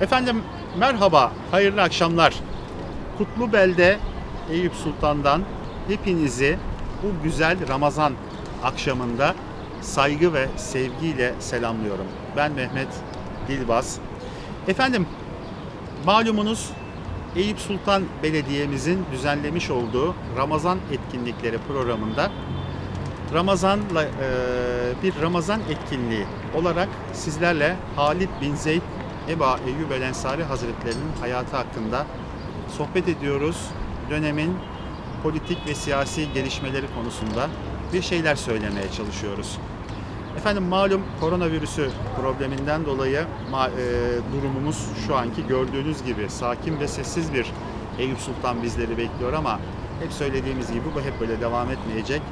Efendim merhaba, hayırlı akşamlar. Kutlubel'de Eyüp Sultan'dan hepinizi bu güzel Ramazan akşamında saygı ve sevgiyle selamlıyorum. Ben Mehmet Dilbaz. Efendim malumunuz Eyüp Sultan Belediye'mizin düzenlemiş olduğu Ramazan etkinlikleri programında Ramazan'la e, bir Ramazan etkinliği olarak sizlerle Halid bin Zeyd Eba Eyyub El Ensari Hazretlerinin hayatı hakkında sohbet ediyoruz. Dönemin politik ve siyasi gelişmeleri konusunda bir şeyler söylemeye çalışıyoruz. Efendim malum koronavirüsü probleminden dolayı ma- e, durumumuz şu anki gördüğünüz gibi sakin ve sessiz bir Eyüp Sultan bizleri bekliyor ama hep söylediğimiz gibi bu hep böyle devam etmeyecek.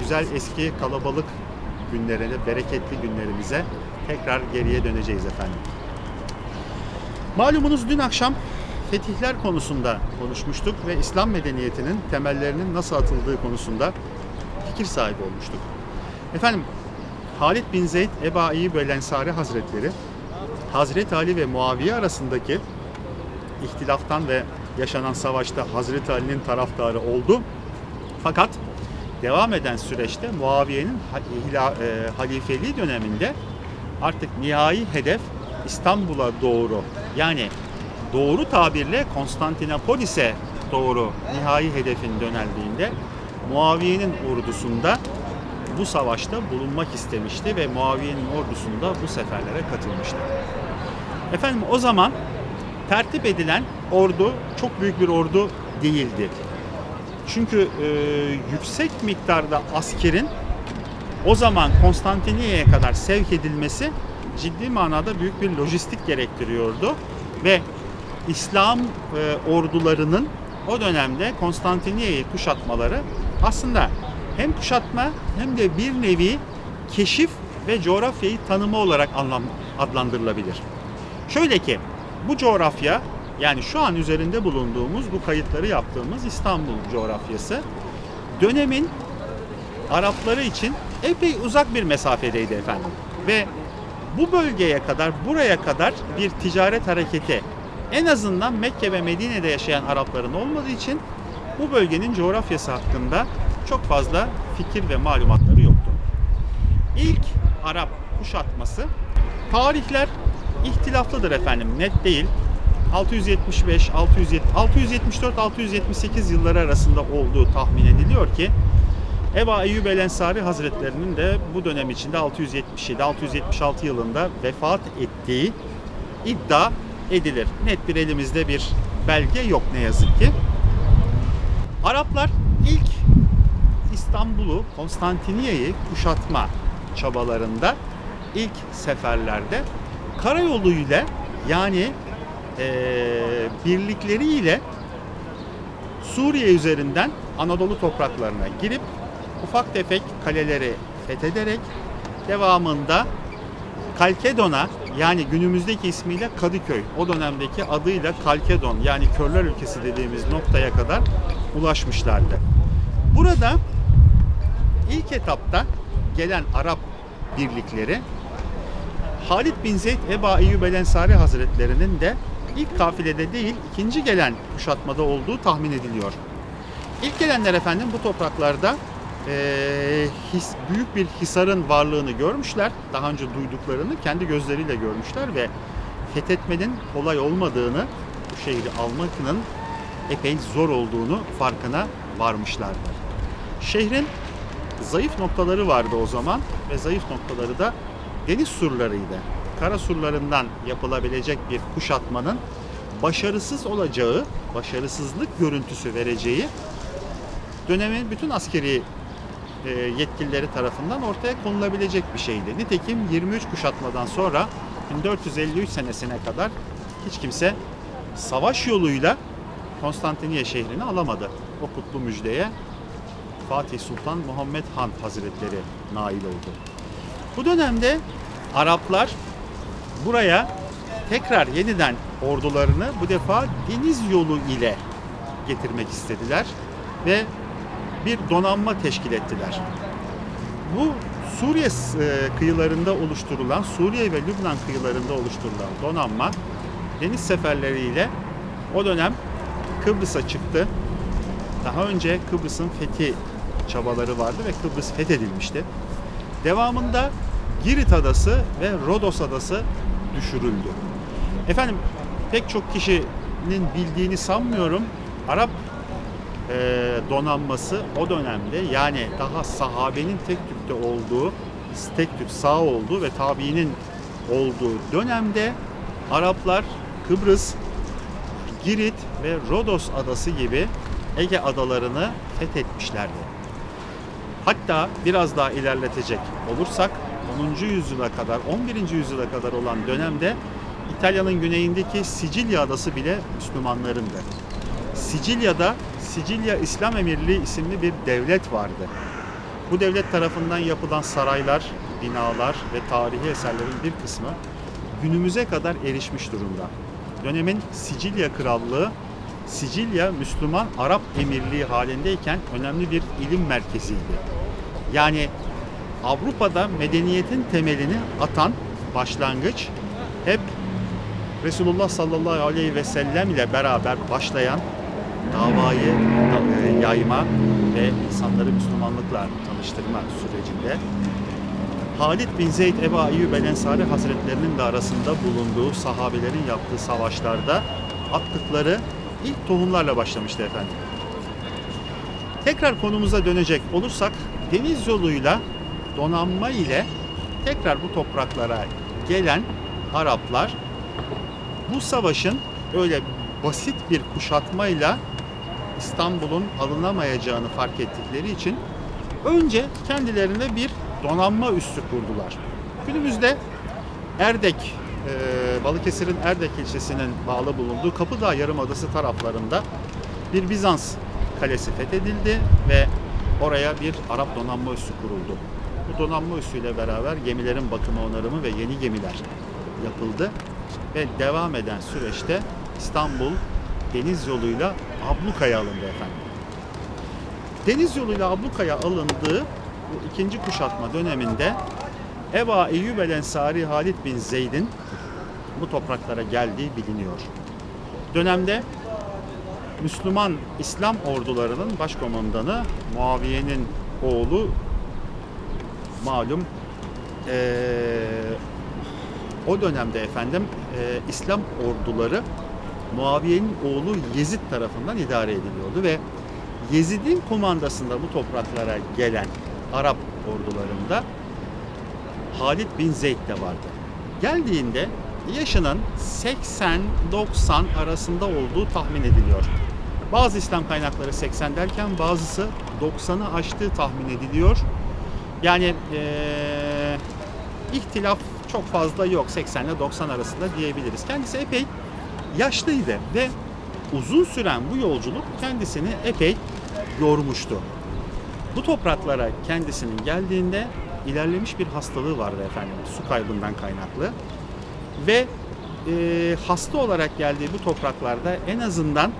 Güzel eski kalabalık günlerine, bereketli günlerimize tekrar geriye döneceğiz efendim. Malumunuz dün akşam fetihler konusunda konuşmuştuk ve İslam medeniyetinin temellerinin nasıl atıldığı konusunda fikir sahibi olmuştuk. Efendim Halid bin Zeyd Eba Eyyub Hazretleri Hazreti Ali ve Muaviye arasındaki ihtilaftan ve yaşanan savaşta Hazreti Ali'nin taraftarı oldu. Fakat devam eden süreçte Muaviye'nin e, halifeliği döneminde artık nihai hedef İstanbul'a doğru yani doğru tabirle Konstantinopolis'e doğru nihai hedefin döneldiğinde Muaviye'nin ordusunda bu savaşta bulunmak istemişti ve Muaviye'nin ordusunda bu seferlere katılmıştı. Efendim o zaman tertip edilen ordu çok büyük bir ordu değildi. Çünkü e, yüksek miktarda askerin o zaman Konstantiniyye'ye kadar sevk edilmesi ciddi manada büyük bir lojistik gerektiriyordu ve İslam e, ordularının o dönemde Konstantiniyye'yi kuşatmaları aslında hem kuşatma hem de bir nevi keşif ve coğrafyayı tanıma olarak anlam, adlandırılabilir. Şöyle ki bu coğrafya yani şu an üzerinde bulunduğumuz bu kayıtları yaptığımız İstanbul coğrafyası dönemin Arapları için epey uzak bir mesafedeydi efendim. Ve bu bölgeye kadar, buraya kadar bir ticaret hareketi en azından Mekke ve Medine'de yaşayan Arapların olmadığı için bu bölgenin coğrafyası hakkında çok fazla fikir ve malumatları yoktu. İlk Arap kuşatması tarihler ihtilaflıdır efendim, net değil. 675, 670, 674, 678 yılları arasında olduğu tahmin ediliyor ki Eba Eyyub El Ensari Hazretlerinin de bu dönem içinde 677-676 yılında vefat ettiği iddia edilir. Net bir elimizde bir belge yok ne yazık ki. Araplar ilk İstanbul'u, Konstantiniyye'yi kuşatma çabalarında ilk seferlerde karayoluyla yani eee birlikleriyle Suriye üzerinden Anadolu topraklarına girip ufak tefek kaleleri fethederek devamında Kalkedon'a yani günümüzdeki ismiyle Kadıköy, o dönemdeki adıyla Kalkedon yani Körler ülkesi dediğimiz noktaya kadar ulaşmışlardı. Burada ilk etapta gelen Arap birlikleri Halid bin Zeyd Eba Eyyub El Ensari Hazretlerinin de ilk kafilede değil ikinci gelen kuşatmada olduğu tahmin ediliyor. İlk gelenler efendim bu topraklarda eee, his, büyük bir hisarın varlığını görmüşler. Daha önce duyduklarını kendi gözleriyle görmüşler ve fethetmenin kolay olmadığını, bu şehri almakının epey zor olduğunu farkına varmışlardı. Şehrin zayıf noktaları vardı o zaman ve zayıf noktaları da deniz surlarıydı. Kara surlarından yapılabilecek bir kuşatmanın başarısız olacağı, başarısızlık görüntüsü vereceği dönemin bütün askeri e, yetkilileri tarafından ortaya konulabilecek bir şeydi. Nitekim 23 kuşatmadan sonra 1453 senesine kadar hiç kimse savaş yoluyla Konstantiniye şehrini alamadı. O kutlu müjdeye Fatih Sultan Muhammed Han Hazretleri nail oldu. Bu dönemde Araplar buraya tekrar yeniden ordularını bu defa deniz yolu ile getirmek istediler ve bir donanma teşkil ettiler. Bu Suriye e, kıyılarında oluşturulan, Suriye ve Lübnan kıyılarında oluşturulan donanma deniz seferleriyle o dönem Kıbrıs'a çıktı. Daha önce Kıbrıs'ın fethi çabaları vardı ve Kıbrıs fethedilmişti. Devamında Girit Adası ve Rodos Adası düşürüldü. Efendim pek çok kişinin bildiğini sanmıyorum. Arap donanması o dönemde yani daha sahabenin tek tükte olduğu, tek tük sağ olduğu ve tabiinin olduğu dönemde Araplar Kıbrıs, Girit ve Rodos adası gibi Ege adalarını fethetmişlerdi. Hatta biraz daha ilerletecek olursak 10. yüzyıla kadar, 11. yüzyıla kadar olan dönemde İtalya'nın güneyindeki Sicilya adası bile Müslümanlarındı. Sicilya'da Sicilya İslam Emirliği isimli bir devlet vardı. Bu devlet tarafından yapılan saraylar, binalar ve tarihi eserlerin bir kısmı günümüze kadar erişmiş durumda. Dönemin Sicilya Krallığı Sicilya Müslüman Arap Emirliği halindeyken önemli bir ilim merkeziydi. Yani Avrupa'da medeniyetin temelini atan başlangıç hep Resulullah sallallahu aleyhi ve sellem ile beraber başlayan davayı da- e, yayma ve insanları Müslümanlıkla tanıştırma sürecinde Halid bin Zeyd Ebu Eyyub el Ensari Hazretlerinin de arasında bulunduğu sahabelerin yaptığı savaşlarda attıkları ilk tohumlarla başlamıştı efendim. Tekrar konumuza dönecek olursak deniz yoluyla donanma ile tekrar bu topraklara gelen Araplar bu savaşın öyle basit bir kuşatmayla İstanbul'un alınamayacağını fark ettikleri için önce kendilerine bir donanma üssü kurdular. Günümüzde Erdek, e, Balıkesir'in Erdek ilçesinin bağlı bulunduğu Kapıdağ Yarımadası taraflarında bir Bizans kalesi fethedildi ve oraya bir Arap donanma üssü kuruldu. Bu donanma üssüyle beraber gemilerin bakımı, onarımı ve yeni gemiler yapıldı ve devam eden süreçte İstanbul deniz yoluyla ablukaya alındı efendim. Deniz yoluyla ablukaya alındığı bu ikinci kuşatma döneminde Eba Eyyub el Ensari Halid bin Zeyd'in bu topraklara geldiği biliniyor. Dönemde Müslüman İslam ordularının başkomandanı Muaviye'nin oğlu malum eee, o dönemde efendim eee, İslam orduları Muaviye'nin oğlu Yezid tarafından idare ediliyordu ve Yezid'in kumandasında bu topraklara gelen Arap ordularında Halid bin Zeyd de vardı. Geldiğinde yaşının 80-90 arasında olduğu tahmin ediliyor. Bazı İslam kaynakları 80 derken bazısı 90'ı aştığı tahmin ediliyor. Yani eee ihtilaf çok fazla yok 80 ile 90 arasında diyebiliriz. Kendisi epey yaşlıydı ve uzun süren bu yolculuk kendisini epey yormuştu. Bu topraklara kendisinin geldiğinde ilerlemiş bir hastalığı vardı efendim su kaybından kaynaklı ve e, hasta olarak geldiği bu topraklarda en azından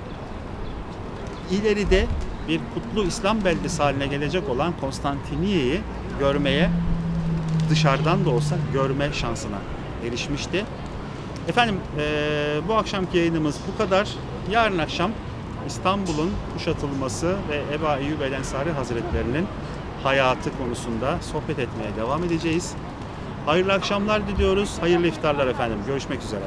ileride bir kutlu İslam beldesi haline gelecek olan Konstantiniyye'yi görmeye dışarıdan da olsa görme şansına erişmişti. Efendim eee, bu akşamki yayınımız bu kadar. Yarın akşam İstanbul'un kuşatılması ve Eba Eyyub el Hazretlerinin hayatı konusunda sohbet etmeye devam edeceğiz. Hayırlı akşamlar diliyoruz. Hayırlı iftarlar efendim. Görüşmek üzere.